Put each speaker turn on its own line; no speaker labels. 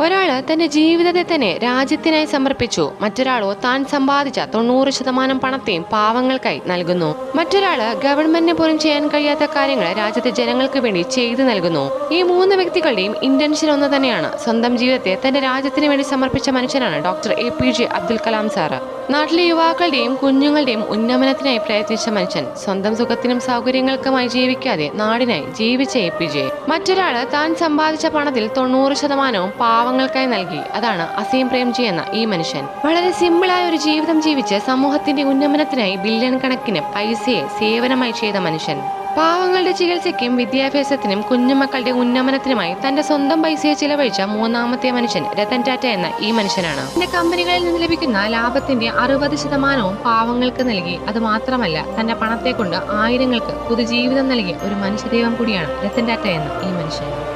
ഒരാൾ തന്റെ ജീവിതത്തെ തന്നെ രാജ്യത്തിനായി സമർപ്പിച്ചു. മറ്റൊരാളോ താൻ സമ്പാദിച്ച തൊണ്ണൂറ് ശതമാനം പണത്തെയും പാവങ്ങൾക്കായി നൽകുന്നു. മറ്റൊരാൾ ഗവൺമെന്റിന് പോലും ചെയ്യാൻ കഴിയാത്ത കാര്യങ്ങൾ രാജ്യത്തെ ജനങ്ങൾക്ക് വേണ്ടി ചെയ്തു നൽകുന്നു. ഈ മൂന്ന് വ്യക്തികളുടെയും ഇന്റൻഷൻ ഒന്ന് തന്നെയാണ്. സ്വന്തം ജീവിതത്തെ തന്റെ രാജ്യത്തിന് വേണ്ടി സമർപ്പിച്ച മനുഷ്യനാണ് doctor A P J Abdul Kalam sir. നാട്ടിലെ യുവാക്കളുടെയും കുഞ്ഞുങ്ങളുടെയും ഉന്നമനത്തിനായി പ്രയത്നിച്ച മനുഷ്യൻ സ്വന്തം സുഖത്തിനും സൗകര്യങ്ങൾക്കുമായി ജീവിക്കാതെ നാടിനായി ജീവിച്ച എ പി ജെ. മറ്റൊരാൾ താൻ സമ്പാദിച്ച പണത്തിൽ തൊണ്ണൂറ് ശതമാനവും പാവങ്ങൾക്കായി നൽകി. അതാണ് അസീം പ്രേംജി എന്ന ഈ മനുഷ്യൻ. വളരെ സിമ്പിളായ ഒരു ജീവിതം ജീവിച്ച് സമൂഹത്തിന്റെ ഉന്നമനത്തിനായി ബില്യൺ കണക്കിന് പൈസയെ സേവനമായി ചെയ്ത മനുഷ്യൻ. പാവങ്ങളുടെ ചികിത്സയ്ക്കും വിദ്യാഭ്യാസത്തിനും കുഞ്ഞുമക്കളുടെ ഉന്നമനത്തിനുമായി തന്റെ സ്വന്തം പൈസയെ ചിലവഴിച്ച മൂന്നാമത്തെ മനുഷ്യൻ രതൻ ടാറ്റ എന്ന ഈ മനുഷ്യനാണ്. തന്റെ കമ്പനികളിൽ നിന്ന് ലഭിക്കുന്ന ലാഭത്തിന്റെ അറുപത് ശതമാനവും പാവങ്ങൾക്ക് നൽകി. അത് മാത്രമല്ല തന്റെ പണത്തെ കൊണ്ട് ആയിരങ്ങൾക്ക് പുതുജീവിതം നൽകിയ ഒരു മനുഷ്യദൈവം കൂടിയാണ് രതൻ ടാറ്റ എന്ന ഈ മനുഷ്യൻ.